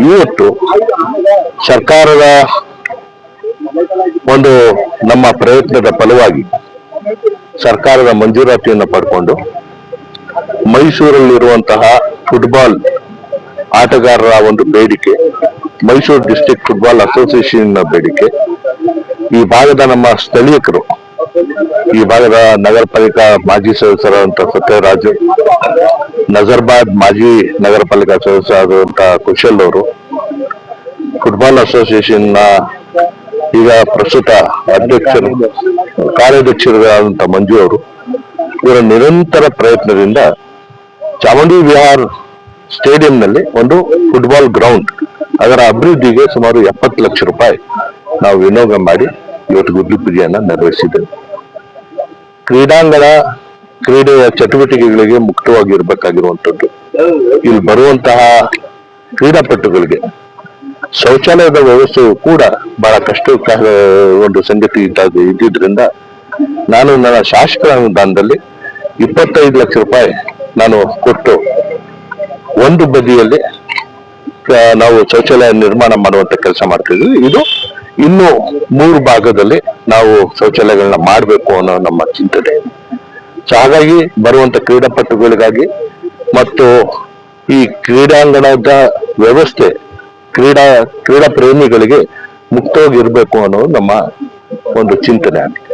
ಇವತ್ತು ಸರ್ಕಾರದ ಒಂದು ನಮ್ಮ ಪ್ರಯತ್ನದ ಫಲವಾಗಿ ಸರ್ಕಾರದ ಮಂಜೂರಾತಿಯನ್ನು ಪಡ್ಕೊಂಡು ಮೈಸೂರಲ್ಲಿರುವಂತಹ ಫುಟ್ಬಾಲ್ ಆಟಗಾರರ ಒಂದು ಬೇಡಿಕೆ, ಮೈಸೂರು ಡಿಸ್ಟ್ರಿಕ್ಟ್ ಫುಟ್ಬಾಲ್ ಅಸೋಸಿಯೇಷನ್ ಬೇಡಿಕೆ, ಈ ಭಾಗದ ನಮ್ಮ ಸ್ಥಳೀಯಕರು ಈ ಭಾಗದ ನಗರ ಪಾಲಿಕಾ ಮಾಜಿ ಸದಸ್ಯರಾದಂತ ಸತ್ಯರಾಜು ನಜರ್ಬಾದ್ ಮಾಜಿ ನಗರ ಪಾಲಿಕಾ ಸದಸ್ಯರಾದಂತ ಕುಶಲ್ ಅವರು, ಫುಟ್ಬಾಲ್ ಅಸೋಸಿಯೇಷನ್ನ ಈಗ ಪ್ರಸ್ತುತ ಅಧ್ಯಕ್ಷರು ಕಾರ್ಯಾಧ್ಯಕ್ಷರಾದಂತ ಮಂಜು ಅವರು, ಇವರ ನಿರಂತರ ಪ್ರಯತ್ನದಿಂದ ಚಾಮುಂಡಿ ವಿಹಾರ್ ಸ್ಟೇಡಿಯಂನಲ್ಲಿ ಒಂದು ಫುಟ್ಬಾಲ್ ಗ್ರೌಂಡ್, ಅದರ ಅಭಿವೃದ್ಧಿಗೆ ಸುಮಾರು ಎಪ್ಪತ್ತು ಲಕ್ಷ ರೂಪಾಯಿ ನಾವು ವಿನಿಯೋಗ ಮಾಡಿ ಇವತ್ತು ಗುಡ್ಡು ಪೂಜೆಯನ್ನ ನೆರವೇರಿಸಿದ್ದೇವೆ. ಕ್ರೀಡಾಂಗಣ ಕ್ರೀಡೆಯ ಚಟುವಟಿಕೆಗಳಿಗೆ ಮುಕ್ತವಾಗಿರ್ಬೇಕಾಗಿರುವಂತದ್ದು ಇಲ್ಲಿ ಬರುವಂತಹ ಕ್ರೀಡಾಪಟುಗಳಿಗೆ ಶೌಚಾಲಯದ ವ್ಯವಸ್ಥೆಯು ಕೂಡ ಬಹಳ ಕಷ್ಟ ಒಂದು ಸಂಗತಿ ಇದ್ದಾಗ ಇದ್ದಿದ್ರಿಂದ ನಾನು ನನ್ನ ಶಾಸಕರ ಅನುದಾನದಲ್ಲಿ ಇಪ್ಪತ್ತೈದು ಲಕ್ಷ ರೂಪಾಯಿ ನಾನು ಕೊಟ್ಟು ಒಂದು ಬದಿಯಲ್ಲಿ ನಾವು ಶೌಚಾಲಯ ನಿರ್ಮಾಣ ಮಾಡುವಂತ ಕೆಲಸ ಮಾಡ್ತಿದ್ವಿ ಇದು ಇನ್ನು ಮೂರು ಭಾಗದಲ್ಲಿ ನಾವು ಶೌಚಾಲಯಗಳನ್ನ ಮಾಡಬೇಕು ಅನ್ನೋ ನಮ್ಮ ಚಿಂತನೆ. ಸೊ ಹಾಗಾಗಿ ಬರುವಂತ ಕ್ರೀಡಾಪಟುಗಳಿಗಾಗಿ ಮತ್ತು ಈ ಕ್ರೀಡಾಂಗಣದ ವ್ಯವಸ್ಥೆ, ಕ್ರೀಡಾ ಕ್ರೀಡಾ ಪ್ರೇಮಿಗಳಿಗೆ ಮುಕ್ತವಾಗಿ ಇರಬೇಕು ಅನ್ನೋದು ನಮ್ಮ ಒಂದು ಚಿಂತನೆ ಆಗಿದೆ.